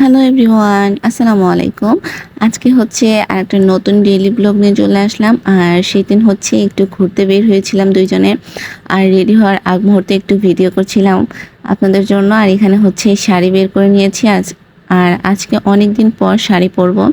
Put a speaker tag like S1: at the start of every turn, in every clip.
S1: Hello everyone, আসসালামু আলাইকুম। আজকে হচ্ছে আর একটা নতুন ডেইলি ব্লগ নিয়ে চলে আসলাম। আর সেই দিন হচ্ছে একটু ঘুরতে বের হয়েছিলাম দুইজনে। আর রেডি হওয়ার আগ মুহূর্তে একটু ভিডিও করছিলাম আপনাদের জন্য। আর এখানে হচ্ছে শাড়ি বের করে নিয়েছি আজ। আর আজকে অনেক দিন পর শাড়ি পরবো।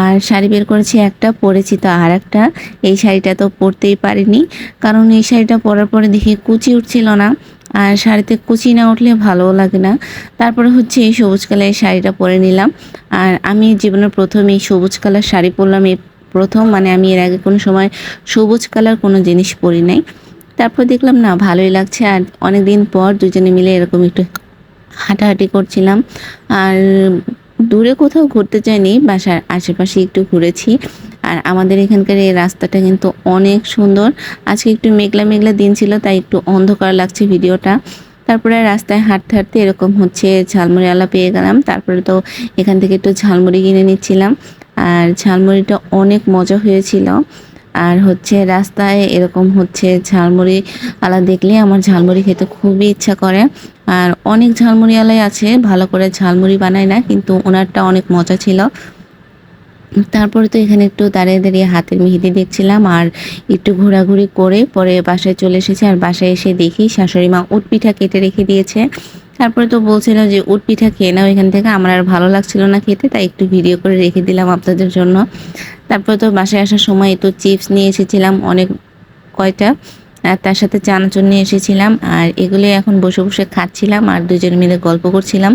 S1: আর শাড়ি বের করেছি একটা, পরেছি তো আর একটা এই শাড়িটা তো পরতেই পারিনি। কারণ এই শাড়িটা পরার পরে দেখি কুচি উঠছিল না। আর শাড়িতে কুচি না উঠলে ভালোও লাগে না। তারপরে হচ্ছে এই সবুজ কালারের শাড়িটা পরে নিলাম। আর আমি জীবনের প্রথম এই সবুজ কালার শাড়ি পরলাম। এই প্রথম মানে আমি এর আগে কোনো সময় সবুজ কালার কোনো জিনিস পরি নাই। তারপর দেখলাম, না, ভালোই লাগছে। আর অনেক দিন পর দুজনে মিলে এরকম একটু হাঁটাহাঁটি করছিলাম। আর দূরে কোথাও ঘুরতে যাইনি, বাসার আশেপাশে একটু ঘুরেছি। আর আমাদের এখানকার এই রাস্তাটা কিন্তু অনেক সুন্দর। আজকে একটু মেঘলা মেঘলা দিন ছিল, তাই একটু অন্ধকার লাগছে ভিডিওটা। তারপরে রাস্তায় হাঁটতে হাঁটতে এরকম হচ্ছে ঝালমুড়িওয়ালা পেয়ে গেলাম। তারপরে তো এখান থেকে একটু ঝালমুড়ি কিনে নিচ্ছিলাম। আর ঝালমুড়িটা অনেক মজা হয়েছিল। আর হচ্ছে রাস্তায় এরকম হচ্ছে ঝালমুড়ি আলা দেখলে আমার ঝালমুড়ি খেতে খুবই ইচ্ছা করে। আর অনেক ঝালমুড়িওয়ালাই আছে, ভালো করে ঝালমুড়ি বানায় না, কিন্তু ওনারটা অনেক মজা ছিল। তারপরে তো এখানে একটু দাঁড়িয়ে দাঁড়িয়ে হাতের মেহেদি দেখছিলাম আর একটু ঘোরাঘুরি করে পরে বাসায় চলে এসেছে আর বাসায় এসে দেখি শাশুড়ি মা উট পিঠা কেটে রেখে দিয়েছে। তারপরে তো বলছিল যে উট পিঠা খেয়ে নাও এখান থেকে, আমার আর ভালো লাগছিল না খেতে, তাই একটু ভিডিও করে রেখে দিলাম আপনাদের জন্য। তারপরে তো বাসায় আসার সময় তো চিপস নিয়ে এসেছিলাম অনেক কয়টা। আর তার সাথে চানাচুর নিয়ে এসেছিলাম আর এগুলো এখন বসে বসে খাচ্ছিলাম আর দুজন মিলে গল্প করছিলাম।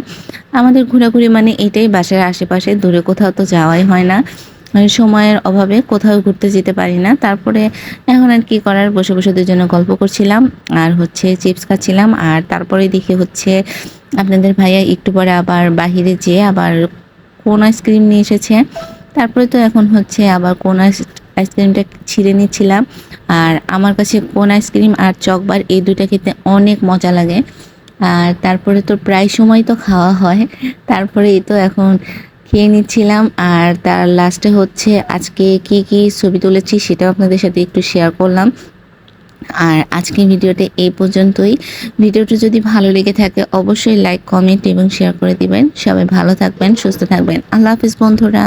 S1: আমাদের ঘোরাঘুরি মানে এটাই, বাসার আশেপাশে, দূরে কোথাও তো যাওয়াই হয় না। মানে সময়ের অভাবে কোথাও ঘুরতে যেতে পারি না। তারপরে এখন আর কি করার, বসে বসে দুজনে গল্প করছিলাম আর হচ্ছে চিপস খাচ্ছিলাম। আর তারপরে দেখি হচ্ছে আপনাদের ভাইয়া একটু পরে আবার বাহিরে যেয়ে আবার কোন আইসক্রিম নিয়ে এসেছে। তারপরে তো এখন হচ্ছে আবার কোন আইসক্রিমটা ছিঁড়ে নিচ্ছিলাম। আর আমার কাছে কোন আইসক্রিম আর চকবার এই দুটা খেতে অনেক মজা লাগে। আর তারপরে তো প্রায় সময় তো খাওয়া হয়। তারপরে এই তো এখন খেয়ে নিচ্ছিলাম। আর তার লাস্টে হচ্ছে আজকে কি কি ছবি তুলেছি সেটাও আপনাদের সাথে একটু শেয়ার করলাম। আর আজকে ভিডিওটা এই পর্যন্তই। ভিডিওটা যদি ভালো লেগে থাকে অবশ্যই লাইক কমেন্ট এবং শেয়ার করে দিবেন। সবাই ভালো থাকবেন, সুস্থ থাকবেন। আল্লাহ হাফিজ বন্ধুরা।